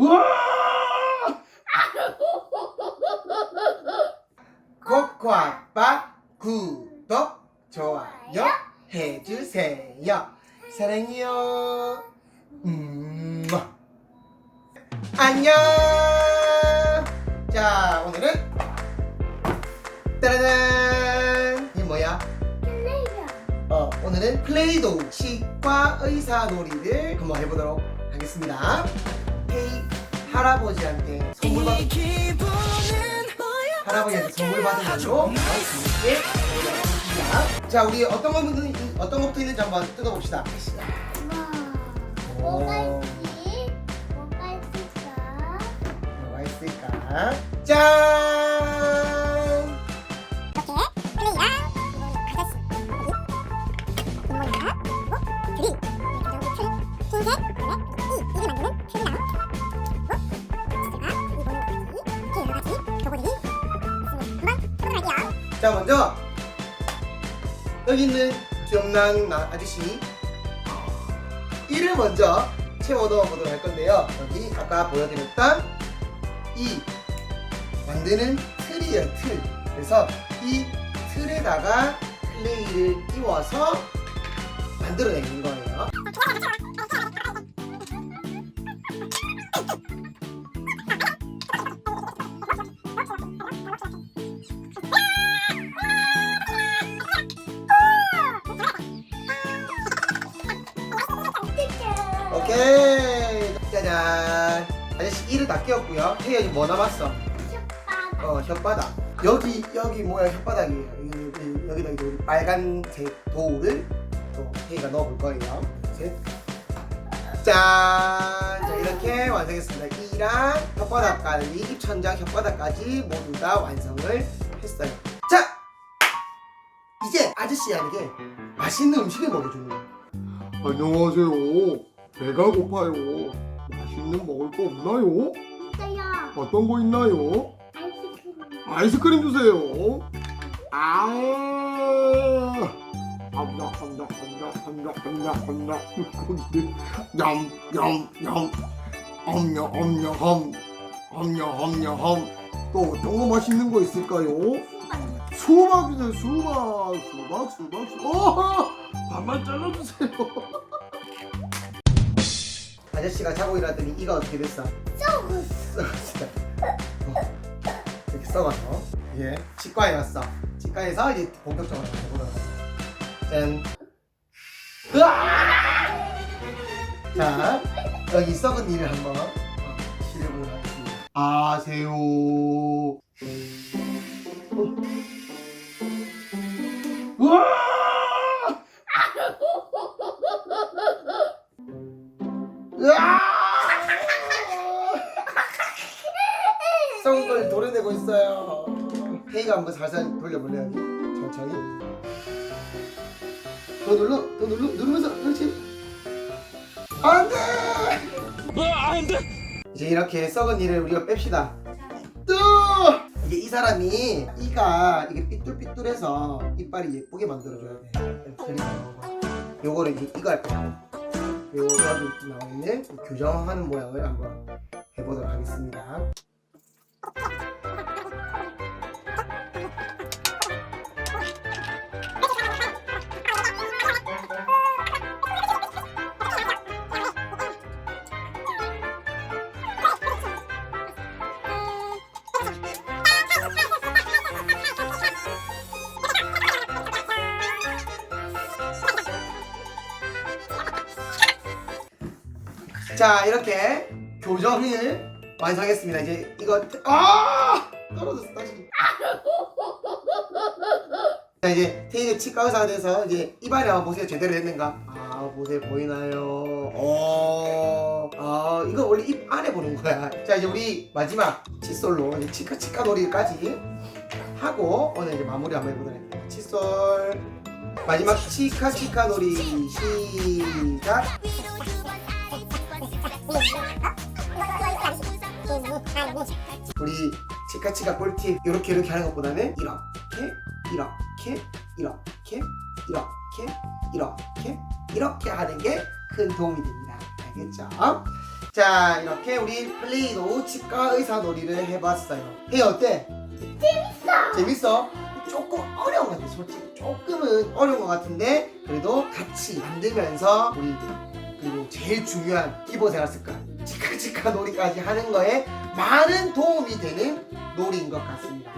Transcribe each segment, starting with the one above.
우와! 코코 아빠 구독 좋아요 해주세요 사랑해요 음 안녕 자 오늘은 따라란 이게 뭐야 플레이어. 어, 오늘은 플레이도우 치과 의사 놀이를 한번 해보도록 하겠습니다. 할아버지한테 선물 받은 할아버지한테 선물 받은 걸로 재밌게 해보겠습니다. 자, 우리 어떤 거부터 어떤 것부터 있는지 한번 뜯어봅시다. 와. 뭐가 있지? 뭐가 있을까? 뭐가 있을까? 짠! 자, 먼저 여기 있는 나- 아저씨 이를 먼저 채워 넣어 보도록 할 건데요. 여기 아까 보여드렸던 이 만드는 틀이에요, 틀. 그래서 이 틀에다가 클레이를 띄워서 만들어내는 거예요. 오케이. 짜잔. 아저씨 이를 다 끼웠고요. 태연이 뭐 남았어? 어, 혓바닥. 여기, 여기 뭐야, 혓바닥이에요. 여기, 여기, 여기다 이제 우리 빨간색 도우를 또 태희가 넣어볼 거예요. 셋. 짠! 자, 이렇게 완성했습니다. 이랑 혓바닥까지, 입천장 혓바닥까지 모두 다 완성을 했어요. 자! 이제 아저씨에게 맛있는 음식을 먹여주는 거예요. 안녕하세요. 배가 고파요. 맛있는 먹을 거 없나요? 있어요. 어떤 거 있나요? 아이스크림. 아이스크림 주세요. 아, 함자 함자 함자 함자 함자 함자. 냠냠냠. 엄냐 엄냐 함. 엄냐 엄냐 함. 또 어떤 거 맛있는 거 있을까요? 수박. 수박이네 수박 수박 수박 수박. 어! 반만 잘라주세요. 아저씨가 자고 일어났더니 이가 어떻게 됐어? 썩었어. 어, 이렇게 썩어서 예 치과에 왔어. 치과에서 이제 본격적으로 해보도록 하겠습니다. 짠. 으아! 자 여기 썩은 이를 한번 어, 실려보도록 하겠습니다. 아세요. 썩은 걸 도려내고 있어요. 페이가 한번 살살 돌려볼래 여기? 천천히. 더 눌러, 더 눌러, 누르면서 그렇지. 안 돼. 안 돼. 이제 이렇게 썩은 이를 우리가 뺍시다. 또 이게 이 사람이 이가 이게 삐뚤삐뚤해서 이빨이 예쁘게 만들어줘야 돼. 그리고 요거를 이제 이거 할 거야. 요 여기 나와 있는 이 교정하는 모양을 한번 해보도록 하겠습니다. 자 이렇게 교정을 완성했습니다. 이제 이거 아 떨어졌어 다시. 자 이제 테이크 치과 의사가 돼서 이제 입안에 한번 보세요 제대로 됐는가? 아 보세요 보이나요? 어, 아 이거 원래 입 안에 보는 거야. 자 이제 우리 마지막 칫솔로 이제 치과 치과 놀이까지 하고 오늘 이제 마무리 한번 해보도록 할게요. 칫솔 마지막 치카 치카 놀이 시작. 우리 치카치카 꿀팁 이렇게 이렇게 하는 것보다는 이렇게 이렇게 이렇게 이렇게 이렇게 이렇게 하는 게 큰 도움이 됩니다. 알겠죠? 자 이렇게 우리 플레이도 치과 의사 놀이를 해봤어요 해 어때? 재밌어 재밌어? 조금 어려운 것 같아 솔직히 조금은 어려운 것 같은데 그래도 같이 만들면서 우리 그리고 제일 중요한 기본 생활 습관 치 카 치카 놀이까지 하는 거에 많은 도움이 되는 놀이인 것 같습니다.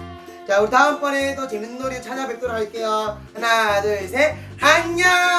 자 우리 다음번에 또 재밌는 놀이 찾아뵙도록 할게요. 하나 둘 셋. 안녕